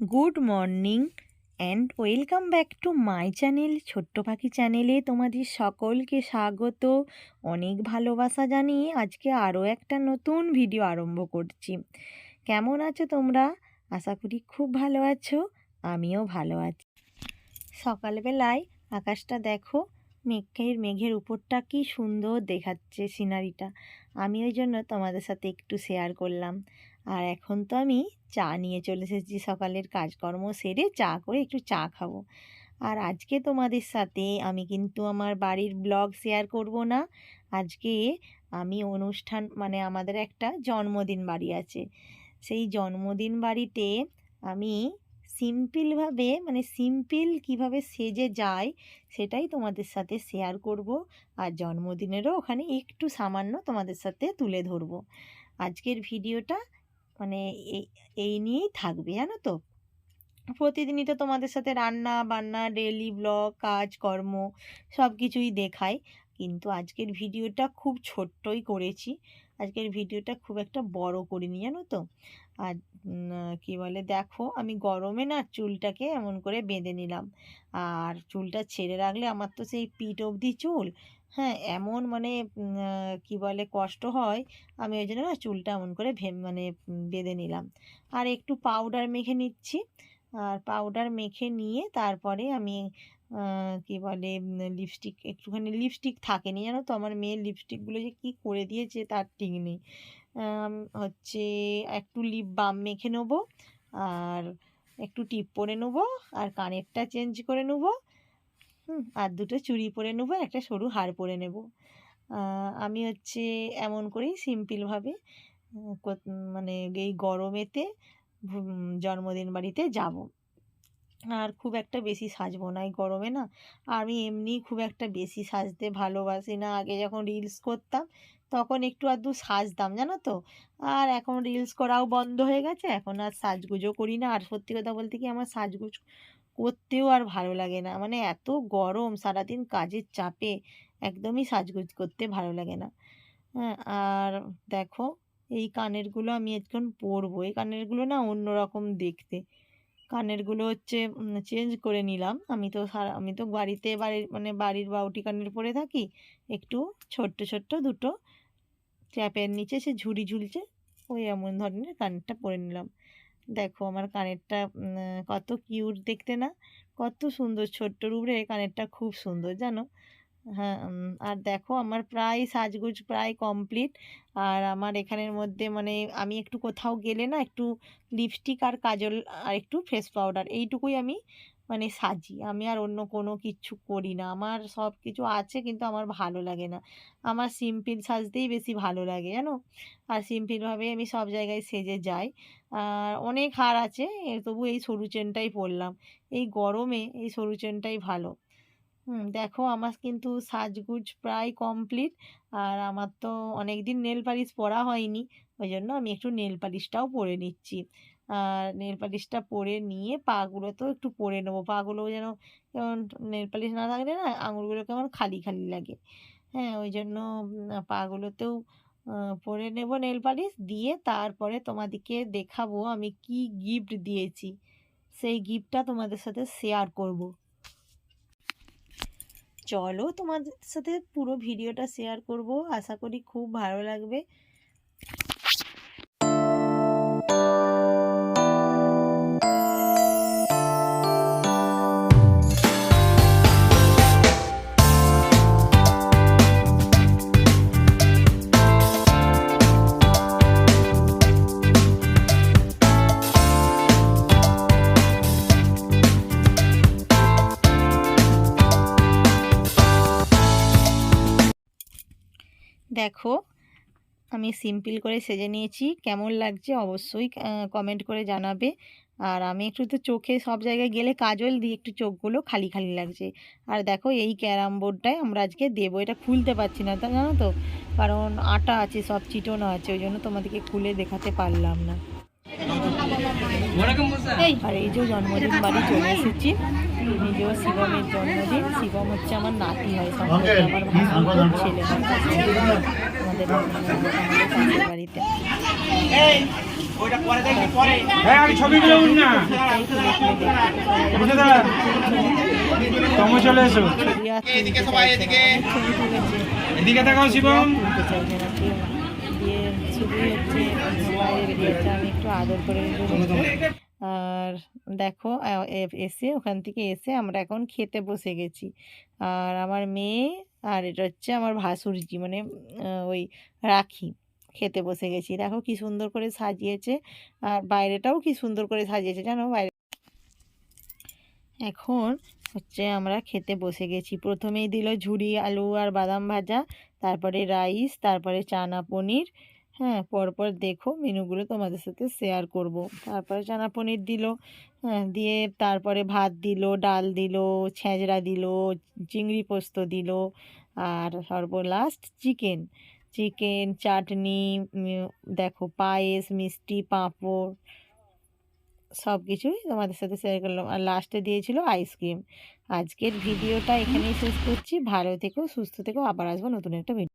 Good morning and welcome back to my channel, ছোট্ট পাখি চ্যানেলে তোমাদের সকলকে স্বাগত। অনেক ভালোবাসা জানিয়ে আজকে আরও একটা নতুন ভিডিও আরম্ভ করছি। কেমন আছো তোমরা? আশা করি খুব ভালো আছো, আমিও ভালো আছি। সকালবেলায় আকাশটা দেখো, মেঘের মেঘের উপরটা কি সুন্দর দেখাচ্ছে সিনারিটা আমি ওই জন্য তোমাদের সাথে একটু শেয়ার করলাম। আর এখন তো আমি চা নিয়ে চলে এসেছি সকালের কাজকর্ম সেরে চা করে একটু চা খাব। আর আজকে তোমাদের সাথে আমি কিন্তু আমার বাড়ির ব্লগ শেয়ার করব না। আজকে আমি অনুষ্ঠান মানে আমাদের একটা জন্মদিন বাড়ি আছে। সেই জন্মদিন বাড়িতে আমি সিম্পলভাবে মানে সিম্পল কীভাবে সেজে যায় সেটাই তোমাদের সাথে শেয়ার করব। আর জন্মদিনেরও ওখানে একটু সামান্য তোমাদের সাথে তুলে ধরবো। আজকের ভিডিওটা মানে এই নিয়েই থাকবে, জানো তো? প্রতিদিনই তো তোমাদের সাথে রান্না বান্না ডেলি ব্লগ কাজকর্ম সব কিছুই দেখাই কিন্তু আজকের ভিডিওটা খুব ছোট্টই করেছি। আজকের ভিডিওটা খুব একটা বড় করিনি, জানো তো? আর কি বলে, দেখো, আমি গরমে না চুলটাকে এমন করে বেঁধে নিলাম। আর চুলটা ছেড়ে রাখলে আমার তো সেই পিঠ অবধি চুল। হ্যাঁ এমন মানে কি বলে, কষ্ট হয়, আমি ওই জন্য না চুলটা এমন করে মানে বেঁধে নিলাম। আর একটু পাউডার মেখে নিচ্ছি। আর পাউডার মেখে নিয়ে তারপরে আমি কি বলে লিপস্টিক একটুখানি লিপস্টিক থাকেনি জানো তো? আমার মেয়ের লিপস্টিকগুলো যে কী করে দিয়েছে তার ঠিক নেই। হচ্ছে একটু লিপ বাম মেখে নেব, আর একটু টিপ পরে নেব, আর কানেরটা চেঞ্জ করে নেব, হুম, আর দুটো চুড়ি পরে নেব একটা সরু হার পরে নেব। আমি হচ্ছে এমন করেই সিম্পলভাবে মানে এই গরমেতে জন্মদিন বাড়িতে যাব। আর খুব একটা বেশি সাজবো না এই গরমে না। আমি এমনি খুব একটা বেশি সাজতে ভালোবাসি না। আগে যখন রিলস করতাম, তখন একটু আধটু সাজতাম, জানো তো? আর এখন রিলস করাও বন্ধ হয়ে গেছে। এখন আর সাজগুজও করি না। আর সত্যি কথা বলতে কি আমার সাজগুজ করতেও আর ভালো লাগে না। মানে এত গরম, সারাদিন কাজের চাপে একদমই সাজগুজ করতে ভালো লাগে না। হ্যাঁ আর দেখো এই কানেরগুলো আমি এখন পরবো। এই কানেরগুলো না অন্য রকম দেখতে। কানেরগুলো হচ্ছে চেঞ্জ করে নিলাম। আমি তো সারা, আমি তো বাড়িতে বাড়ির মানে বাড়ির বাউটি কানের পরে থাকি। একটু ছোট্ট ছোট্ট দুটো চ্যাপের নিচে সে ঝুড়ি ঝুলছে, ওই এমন ধরনের কানেরটা পরে নিলাম। দেখো আমার কানেরটা কত কিউট দেখতে না? কত সুন্দর ছোট্ট রুবরে কানেরটা খুব সুন্দর, জানো? হ্যাঁ আর দেখো আমার প্রায় সাজগুজ প্রায় কমপ্লিট আর আমার এখানের মধ্যে মানে আমি একটু কোথাও গেলে না একটু লিপস্টিক আর কাজল আর একটু ফেস পাউডার এইটুকুই আমি মানে সাজি। আমি আর অন্য কোনো কিচ্ছু করি না। আমার সব কিছু আছে কিন্তু আমার ভালো লাগে না। আমার সিম্পল সাজতেই বেশি ভালো লাগে, জানো? আর সিম্পলভাবে আমি সব জায়গায় সেজে যাই। আর অনেক হার আছে, তবু এই সরু চেনটাই পরলাম। এই গরমে এই সরু চেনটাই ভালো। দেখো আমার কিন্তু সাজগুজ প্রায় কমপ্লিট আর আমার তো অনেক দিন নেল পালিশ পরা হয়নি, ওই জন্য আমি একটু নেল পালিশটাও পরে নিচ্ছি। আর নেল পালিশটা পরে নিয়ে পাগুলোতেও একটু পরে নেব পাগুলো যেন যেমন নেল পালিশ না থাকলে না আঙুলগুলো কেমন খালি খালি লাগে। হ্যাঁ ওই জন্য পাগুলোতেও পরে নেব নেল পালিশ দিয়ে তারপরে তোমাদেরকে দেখাবো আমি কি গিফট দিয়েছি। সেই গিফটটা তোমাদের সাথে শেয়ার করব। চলো তোমাদের সাথে পুরো ভিডিওটা শেয়ার করব। আশা করি খুব ভালো লাগবে। দেখো আমি সিম্পল করে সেজে নিয়েছি। কেমন লাগছে অবশ্যই কমেন্ট করে জানাবে। আর আমি একটু তো চোখে সব জায়গায় গেলে কাজল দিই একটু চোখগুলো খালি খালি লাগছে। আর দেখো এই ক্যারাম বোর্ডটায় আমরা আজকে দেবো। এটা খুলতে পারছি না তা জানো তো? কারণ আটা আছে সব চিটনো আছে ওই জন্য তোমাদেরকে খুলে দেখাতে পারলাম না। আর এই যে জন্মদিন বাড়ি চলে এসেছি। নিজেও শিবমের জন্মদিন। শিবম হচ্ছে আমার নাতি হয় আমার ভাই ছেলে আমাদের বাড়িতে। হ্যাঁ আমি ছবিগুলো না। চলে এসো। এদিকে। শিবম। দিয়ে হচ্ছে আমি একটু আদর করে। আর দেখো এসে ওখান থেকে এসে আমরা এখন খেতে বসে গেছি। আর আমার মেয়ে আর এটা হচ্ছে আমার ভাসুরজি মানে ওই রাখি খেতে বসে গেছি। দেখো কি সুন্দর করে সাজিয়েছে আর বাইরেটাও কি সুন্দর করে সাজিয়েছে, জানো? বাইরে এখন হচ্ছে আমরা খেতে বসে গেছি। প্রথমেই দিল ঝুড়ি আলু আর বাদাম ভাজা, তারপরে রাইস, তারপরে চানা পনির হ্যাঁ পরপর দেখো মেনুগুলো তোমাদের সাথে শেয়ার করব। তারপরে চানা পনির দিল হ্যাঁ দিয়ে তারপরে ভাত দিল ডাল দিল ছেঁচড়া দিল চিংড়ি পোস্ত দিল আর সর্বলাস্ট চিকেন। চিকেন চাটনি দেখো পায়েস মিষ্টি পাঁপড় সব কিছুই তোমাদের সাথে শেয়ার করলাম। আর লাস্টে দিয়েছিল আইসক্রিম আজকের ভিডিওটা এখানেই শেষ করছি। ভালো থেকো সুস্থ থেকো আবার আসব নতুন একটা ভিডিও